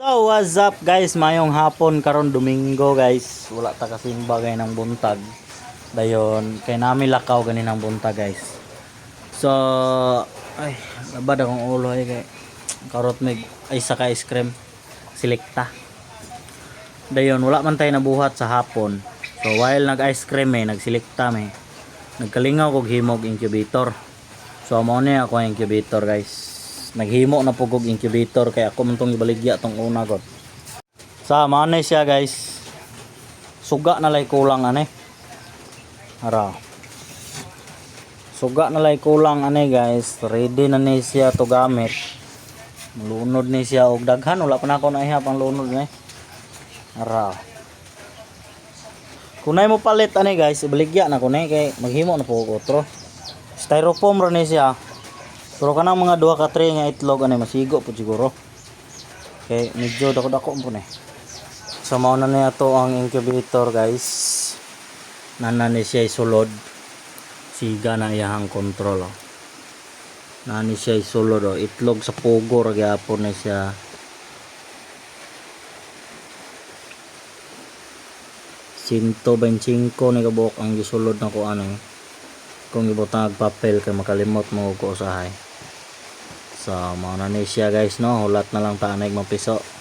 So, what's up guys? Mayong hapon karon Domingo guys. Wala ta kasimba gay ng buntag. Dayon, kay nami lakaw gani ng buntag guys. So, ay, labad akong ulo ay kay karot mig ay sa ka ice cream. Selecta. Dayon, wala man tayo nabuhat sa hapon. So, while nag-ice cream eh, nagselecta me. Nagkalingaw kog himog incubator. So, amo ni ako incubator guys naghimo na po kog incubator kaya ako man tong ibaligya tong una god. Sa manay siya guys. Suga na lay kulang ane. Ara. Suga na lay kulang ane guys. Ready na ni siya to gamit. Malunod ni siya og daghan wala pa na ako naiha pang lunod ni ara. Kunay mo palit ane guys. Ibaligya na kunay kay maghimo na po otro. Styrofoam ra ni siya pero kanang mga duha ka tray nga itlog anay masigo po siguro. Kay medyo dako-dako po ni. So mao na niya to ang incubator guys. Nana ni siya sulod. Siga na iyahang control. Oh. Nani siya sulod oh. Itlog sa pugo ra gyapon ni siya. Sinto 25 ni kabuk ang gisulod na ko ano. Kung ibutang papel kay makalimot mo ko usahay. So, mga siya guys no. Hulat na lang ta na mapiso.